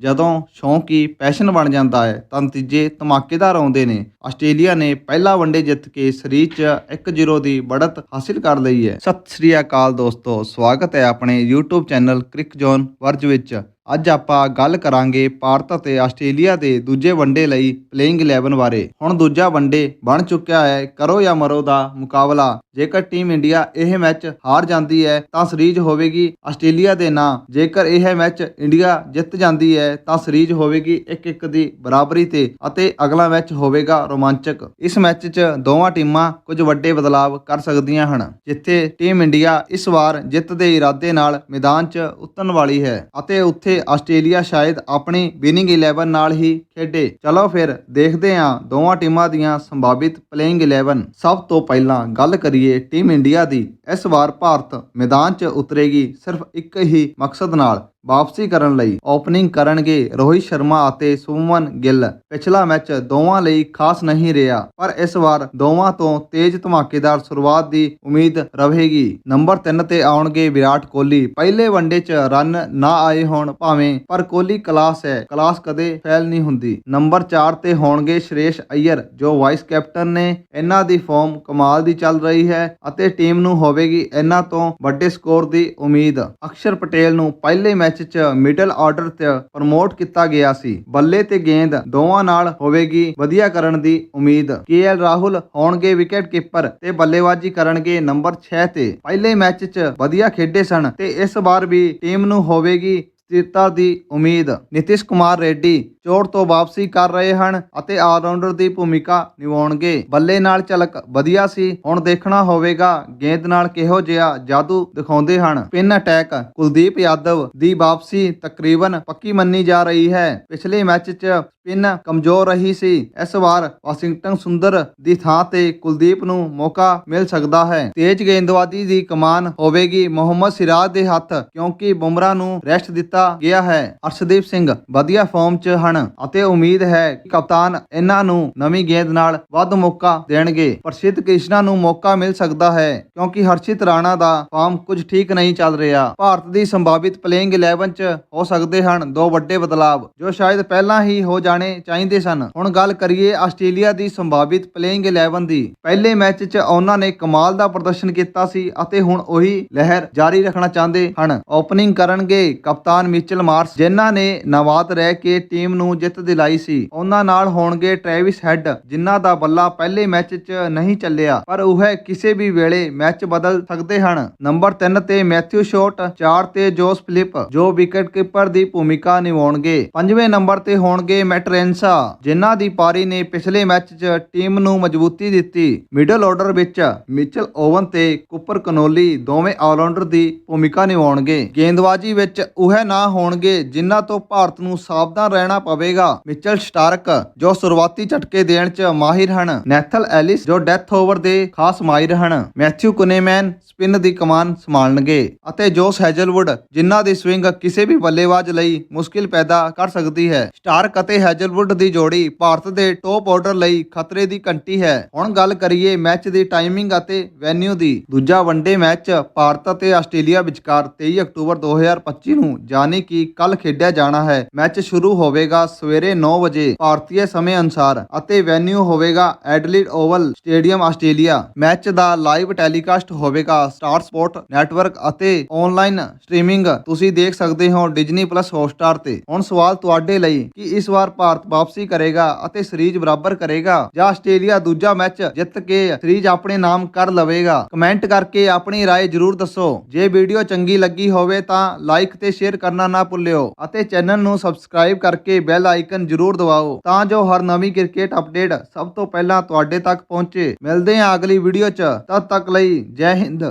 ਜਦੋਂ ਸ਼ੌਂਕ ਹੀ ਪੈਸ਼ਨ ਬਣ ਜਾਂਦਾ ਹੈ, ਤਾਂ ਨਤੀਜੇ ਧਮਾਕੇਦਾਰ ਆਉਂਦੇ ਨੇ। ਆਸਟ੍ਰੇਲੀਆ ਨੇ ਪਹਿਲਾ ਵਨਡੇ ਜਿੱਤ ਕੇ ਸੀਰੀਜ਼ 'ਚ 1-0 ਦੀ ਬੜਤ ਹਾਸਿਲ ਕਰ ਲਈ ਹੈ। ਸਤਿ ਸ੍ਰੀ ਅਕਾਲ ਦੋਸਤੋ, ਸਵਾਗਤ ਹੈ ਆਪਣੇ YouTube ਚੈਨਲ ਕ੍ਰਿਕ ਜੋਨ ਵਰਜ ਵਿੱਚ। ਅੱਜ ਆਪਾਂ ਗੱਲ ਕਰਾਂਗੇ ਭਾਰਤ ਅਤੇ ਆਸਟ੍ਰੇਲੀਆ ਦੇ ਦੂਜੇ ਵਨਡੇ ਲਈ ਪਲੇਇੰਗ 11 ਬਾਰੇ। ਹੁਣ ਦੂਜਾ ਵਨਡੇ ਬਣ ਚੁੱਕਿਆ ਹੈ, ਕਰੋ ਜਾਂ ਮਰੋ ਦਾ ਮੁਕਾਬਲਾ। ਜੇਕਰ ਟੀਮ ਇੰਡੀਆ ਇਹ ਮੈਚ ਹਾਰ ਜਾਂਦੀ ਹੈ, ਤਾਂ ਸੀਰੀਜ਼ ਹੋਵੇਗੀ ਆਸਟ੍ਰੇਲੀਆ ਦੇ ਨਾਂ। ਜੇਕਰ ਇਹ ਮੈਚ ਇੰਡੀਆ ਜਿੱਤ ਜਾਂਦੀ ਹੈ, ਤਾਂ ਸੀਰੀਜ਼ ਹੋਵੇਗੀ 1-1 ਦੀ ਬਰਾਬਰੀ ਤੇ ਅਤੇ ਅਗਲਾ ਮੈਚ ਹੋਵੇਗਾ ਰੋਮਾਂਚਕ। ਇਸ ਮੈਚ 'ਚ ਦੋਵਾਂ ਟੀਮਾਂ ਕੁਝ ਵੱਡੇ ਬਦਲਾਵ ਕਰ ਸਕਦੀਆਂ ਹਨ, ਜਿੱਥੇ ਟੀਮ ਇੰਡੀਆ ਇਸ ਵਾਰ ਜਿੱਤ ਦੇ ਇਰਾਦੇ ਨਾਲ ਮੈਦਾਨ 'ਚ ਉਤਰਨ ਵਾਲੀ ਹੈ ਅਤੇ ਉੱਥੇ ਆਸਟ੍ਰੇਲੀਆ ਸ਼ਾਇਦ ਆਪਣੀ ਵਿਨਿੰਗ 11 ਨਾਲ ਹੀ ਖੇਡੇ। ਚਲੋ ਫਿਰ, ਦੇਖਦੇ ਹਾਂ ਦੋਵਾਂ ਟੀਮਾਂ ਦੀਆਂ ਸੰਭਾਵਿਤ ਪਲੇਇੰਗ 11 ਸਭ ਤੋਂ ਪਹਿਲਾਂ ਗੱਲ ਕਰੀਏ ਟੀਮ ਇੰਡੀਆ ਦੀ। ਇਸ ਵਾਰ ਭਾਰਤ ਮੈਦਾਨ 'ਚ ਉਤਰੇਗੀ ਸਿਰਫ ਇੱਕ ਹੀ ਮਕਸਦ ਨਾਲ। ਵਾਪਸੀ ਕਰਨ ਲਈ ਓਪਨਿੰਗ ਕਰਨਗੇ ਰੋਹਿਤ ਸ਼ਰਮਾ ਅਤੇ ਸੁਮਨ ਗਿੱਲ। ਪਿਛਲਾ ਮੈਚ ਦੋਵਾਂ ਲਈ ਖਾਸ ਨਹੀਂ ਰਿਹਾ, ਪਰ ਇਸ ਵਾਰ ਦੋਵਾਂ ਤੋਂ ਤੇਜ਼ ਧਮਾਕੇਦਾਰ ਸ਼ੁਰੂਆਤ ਦੀ ਉਮੀਦ ਰਹੇਗੀ। ਨੰਬਰ 3 ਤੇ ਆਉਣਗੇ ਵਿਰਾਟ ਕੋਹਲੀ। ਪਹਿਲੇ ਵਨਡੇ 'ਚ ਰਨ ਨਾ ਆਏ ਹੋਣ ਭਾਵੇਂ, ਪਰ ਕੋਹਲੀ ਕਲਾਸ ਹੈ ਕਲਾਸ ਕਦੇ ਫੈਲ ਨਹੀਂ ਹੁੰਦੀ। ਨੰਬਰ 4 ਤੇ ਹੋਣਗੇ ਸ਼੍ਰੇਸ਼ ਅਈਅਰ, ਜੋ ਵਾਈਸ ਕੈਪਟਨ ਨੇ ਇਹਨਾਂ ਦੀ ਫਾਰਮ ਕਮਾਲ ਦੀ ਚੱਲ ਰਹੀ ਹੈ ਅਤੇ ਟੀਮ ਨੂੰ ਹੋਵੇਗੀ ਇਹਨਾਂ ਤੋਂ ਵੱਡੇ ਸਕੋਰ ਦੀ ਉਮੀਦ। ਅਕਸ਼ਰ ਪਟੇਲ ਨੂੰ ਪਹਿਲੇ ਮੈਚ 'ਚ ਮਿਡਲ ਆਰਡਰ 'ਤੇ ਪ੍ਰਮੋਟ ਕੀਤਾ ਗਿਆ ਸੀ। ਬੱਲੇ ਤੇ ਗੇਂਦ ਦੋਵਾਂ ਨਾਲ ਹੋਵੇਗੀ ਵਧੀਆ ਕਰਨ ਦੀ ਉਮੀਦ। ਕੇਐਲ ਰਾਹੁਲ ਹੋਣਗੇ ਵਿਕਟ ਕੀਪਰ ਤੇ ਬੱਲੇਬਾਜ਼ੀ ਕਰਨਗੇ ਨੰਬਰ 6 ਤੇ। ਪਹਿਲੇ ਮੈਚ 'ਚ ਵਧੀਆ ਖੇਡੇ ਸਨ ਤੇ ਇਸ ਵਾਰ ਵੀ ਟੀਮ ਨੂੰ ਹੋਵੇਗੀ ਸਥਿਰਤਾ ਦੀ ਉਮੀਦ। ਨਿਤਿਸ਼ ਕੁਮਾਰ ਰੈਡੀ ਚੋਟ ਤੋਂ ਵਾਪਸੀ ਕਰ ਰਹੇ ਹਨ ਅਤੇ ਆਲਰਾਊਂਡਰ ਦੀ ਭੂਮਿਕਾ ਨਿਭਾਉਣਗੇ। ਬੱਲੇ ਨਾਲ ਝਲਕ ਵਧੀਆ ਸੀ। ਹੁਣ ਦੇਖਣਾ ਹੋਵੇਗਾ, ਗੇਂਦ ਨਾਲ ਕਿਹੋ ਜਿਹਾ ਜਾਦੂ ਦਿਖਾਉਂਦੇ ਹਨ। ਪਿਨ ਅਟੈਕ, ਕੁਲਦੀਪ ਯਾਦਵ ਦੀ ਵਾਪਸੀ ਤਕਰੀਬਨ ਪੱਕੀ ਮੰਨੀ ਜਾ ਰਹੀ ਹੈ। ਪਿਛਲੇ ਮੈਚ 'ਚ ਸਪਿਨ ਕਮਜ਼ੋਰ ਰਹੀ ਸੀ। ਇਸ ਵਾਰ ਵਾਸ਼ਿੰਗਟਨ ਸੁੰਦਰ ਦੀ ਥਾਂ ਤੇ ਕੁਲਦੀਪ ਨੂੰ ਮੌਕਾ ਮਿਲ ਸਕਦਾ ਹੈ। ਤੇਜ਼ ਗੇਂਦਬਾਜ਼ੀ ਦੀ ਕਮਾਨ ਹੋਵੇਗੀ ਮੁਹੰਮਦ ਸਿਰਾਜ ਦੇ ਹੱਥ, ਕਿਉਂਕਿ ਬੁਮਰਾ ਨੂੰ ਰੈਸਟ ਦਿੱਤਾ ਗਿਆ ਹੈ। ਅਰਸ਼ਦੀਪ ਸਿੰਘ, ਵਧੀਆ ਫਾਰਮ 'ਚ ਹਨ। ਅਤੇ ਉਮੀਦ ਹੈ ਕਿ ਕਪਤਾਨ ਇਹਨਾਂ ਨੂੰ ਨਵੀਂ ਗੇਂਦ ਨਾਲ ਵੱਧ ਮੌਕਾ ਦੇਣਗੇ। ਪ੍ਰਸਿੱਧ ਕ੍ਰਿਸ਼ਨਾ ਨੂੰ ਮੌਕਾ ਮਿਲ ਸਕਦਾ ਹੈ ਕਿਉਂਕਿ ਹਰਸ਼ਿਤ ਰਾਣਾ ਦਾ ਫਾਰਮ ਕੁਝ ਠੀਕ ਨਹੀਂ ਚੱਲ ਰਿਹਾ। ਭਾਰਤ ਦੀ ਸੰਭਾਵਿਤ ਪਲੇਇੰਗ 11 'ਚ ਹੋ ਸਕਦੇ ਹਨ ਦੋ ਵੱਡੇ ਬਦਲਾਵ, ਜੋ ਸ਼ਾਇਦ ਪਹਿਲਾਂ ਹੀ ਹੋ ਜਾਣੇ ਚਾਹੀਦੇ ਸਨ। ਹੁਣ ਗੱਲ ਕਰੀਏ ਆਸਟ੍ਰੇਲੀਆ ਦੀ ਸੰਭਾਵਿਤ ਪਲੇਇੰਗ 11 ਦੀ। ਪਹਿਲੇ ਮੈਚ 'ਚ ਉਹਨਾਂ ਨੇ ਕਮਾਲ ਦਾ ਪ੍ਰਦਰਸ਼ਨ ਕੀਤਾ ਸੀ ਅਤੇ ਹੁਣ ਉਹੀ ਲਹਿਰ ਜਾਰੀ ਰੱਖਣਾ ਚਾਹੁੰਦੇ ਹਨ। ਓਪਨਿੰਗ ਕਰਨਗੇ ਕਪਤਾਨ ਮਿਚਲ ਮਾਰਸ, ਜਿਨ੍ਹਾਂ ਨੇ ਨਵਾਦ ਰਹਿ ਕੇ ਟੀਮ ਨੂੰ ਜਿੱਤ ਦਿਲਾਈ ਸੀ। ਉਹਨਾਂ ਨਾਲ ਹੋਣਗੇ ਟ੍ਰੈਵਿਸ ਹੈਡ, ਜਿਨ੍ਹਾਂ ਦਾ ਬੱਲਾ ਪਹਿਲੇ ਮੈਚ 'ਚ ਨਹੀਂ ਚੱਲਿਆ, ਪਰ ਉਹ ਕਿਸੇ ਵੀ ਵੇਲੇ ਮੈਚ ਬਦਲ ਸਕਦੇ ਹਨ। ਨੰਬਰ 3 ਤੇ ਮੈਥਿਊ ਸ਼ੋਟ 4 ਤੇ ਜੋਸ ਫਿਲਿਪ, ਜੋ ਵਿਕਟ ਕੀਪਰ ਦੀ ਭੂਮਿਕਾ ਨਿਭਾਉਣਗੇ। ਪੰਜਵੇਂ ਨੰਬਰ ਤੇ ਹੋਣਗੇ ਮੈਟਰੈਂਸਾ, ਜਿਨ੍ਹਾਂ ਦੀ ਪਾਰੀ ਨੇ ਪਿਛਲੇ ਮੈਚ 'ਚ ਟੀਮ ਨੂੰ ਮਜ਼ਬੂਤੀ ਦਿੱਤੀ। ਮਿਡਲ ਆਰਡਰ ਵਿੱਚ ਮਿਚਲ ਓਵਨ ਤੇ ਕੁਪਰ ਕਨੋਲੀ ਦੋਵੇਂ ਆਲਰਾਊਂਡਰ ਦੀ ਭੂਮਿਕਾ ਨਿਭਾਉਣਗੇ। ਗੇਂਦਬਾਜ਼ੀ ਵਿੱਚ ਉਹ ਨਾ ਹੋਣਗੇ, ਜਿਨ੍ਹਾਂ ਤੋਂ ਭਾਰਤ ਨੂੰ ਸਾਵਧਾਨ ਰਹਿਣਾ ਪਵੇਗਾ। ਮਿਚਲ ਸਟਾਰਕ, ਜੋ ਸ਼ੁਰੂਆਤੀ ਝਟਕੇ ਦੇਣ 'ਚ ਮਾਹਿਰ ਹਨ, ਨੈਥਲ ਐਲਿਸ, ਜੋ ਡੈਥ ਓਵਰ ਦੇ ਖਾਸ ਮਾਹਿਰ ਹਨ, ਮੈਥਿਊ ਕੁਨੇਮੈਨ ਸਪਿਨ ਦੀ ਕਮਾਨ ਸੰਭਾਲਣਗੇ ਅਤੇ ਜੋਸ ਹੈਜ਼ਲਵੁੱਡ, ਜਿਨ੍ਹਾਂ ਦੀ ਸਵਿੰਗ ਕਿਸੇ ਵੀ ਬੱਲੇਬਾਜ਼ ਲਈ ਮੁਸ਼ਕਿਲ ਪੈਦਾ ਕਰ ਸਕਦੀ ਹੈ। ਸਟਾਰਕ ਅਤੇ ਹੈਜ਼ਲਵੁੱਡ ਦੀ ਜੋੜੀ ਭਾਰਤ ਦੇ ਟੌਪ ਆਰਡਰ ਲਈ ਖਤਰੇ ਦੀ ਘੰਟੀ ਹੈ। ਹੁਣ ਗੱਲ ਕਰੀਏ ਮੈਚ ਦੀ ਟਾਈਮਿੰਗ ਅਤੇ ਵੈਨਿਊ ਦੀ। ਦੂਜਾ ਵਨਡੇ ਮੈਚ ਭਾਰਤ ਅਤੇ ਆਸਟ੍ਰੇਲੀਆ ਵਿਚਕਾਰ 23 ਅਕਤੂਬਰ 2025 ਨੂੰ, ਯਾਨੀ ਕਿ ਕੱਲ ਖੇਡਿਆ ਜਾਣਾ ਹੈ। ਮੈਚ ਸ਼ੁਰੂ ਹੋਵੇਗਾ ਸਵੇਰੇ 9 ਵਜੇ ਭਾਰਤੀ ਸਮੇਂ ਅਨੁਸਾਰ ਅਤੇ ਵੈਨਿਊ ਹੋਵੇਗਾ Adelaide Oval stadium Australia match ਦਾ ਲਾਈਵ ਟੈਲੀਕਾਸਟ ਹੋਵੇਗਾ ਸਟਾਰ ਸਪੋਰਟ ਨੈਟਵਰਕ ਅਤੇ ਆਨਲਾਈਨ ਸਟ੍ਰੀਮਿੰਗ ਤੁਸੀਂ ਦੇਖ ਸਕਦੇ ਹੋ ਡਿਜ਼ਨੀ ਪਲੱਸ ਹੌਟਸਟਾਰ ਤੇ ਹੁਣ ਸਵਾਲ ਤੁਹਾਡੇ ਲਈ ਕਿ ਇਸ ਵਾਰ ਭਾਰਤ ਵਾਪਸੀ ਕਰੇਗਾ ਅਤੇ ਸੀਰੀਜ਼ ਬਰਾਬਰ ਕਰੇਗਾ ਜਾਂ ਆਸਟ੍ਰੇਲੀਆ ਦੂਜਾ ਮੈਚ ਜਿੱਤ ਕੇ ਸੀਰੀਜ਼ ਆਪਣੇ ਨਾਮ ਕਰ ਲਵੇਗਾ ਕਮੈਂਟ ਕਰਕੇ ਆਪਣੀ رائے ਜਰੂਰ ਦੱਸੋ ਜੇ ਵੀਡੀਓ ਚੰਗੀ ਲੱਗੀ ਹੋਵੇ ਤਾਂ ਲਾਈਕ ਤੇ ਸ਼ੇਅਰ ਕਰਨਾ ਨਾ ਭੁੱਲਿਓ ਅਤੇ ਚੈਨਲ ਨੂੰ ਸਬਸਕ੍ਰਾਈਬ ਕਰਕੇ ਬੈਲ ਆਈਕਨ ਜਰੂਰ ਦਬਾਓ ਤਾਂ ਜੋ ਹਰ ਨਵੀਂ ਕ੍ਰਿਕਟ ਅਪਡੇਟ ਸਭ ਤੋਂ ਪਹਿਲਾਂ ਤੁਹਾਡੇ ਤੱਕ ਪਹੁੰਚੇ। ਮਿਲਦੇ ਹਾਂ ਅਗਲੀ ਵੀਡੀਓ 'ਚ। ਤਦ ਤੱਕ ਲਈ ਜੈ ਹਿੰਦ।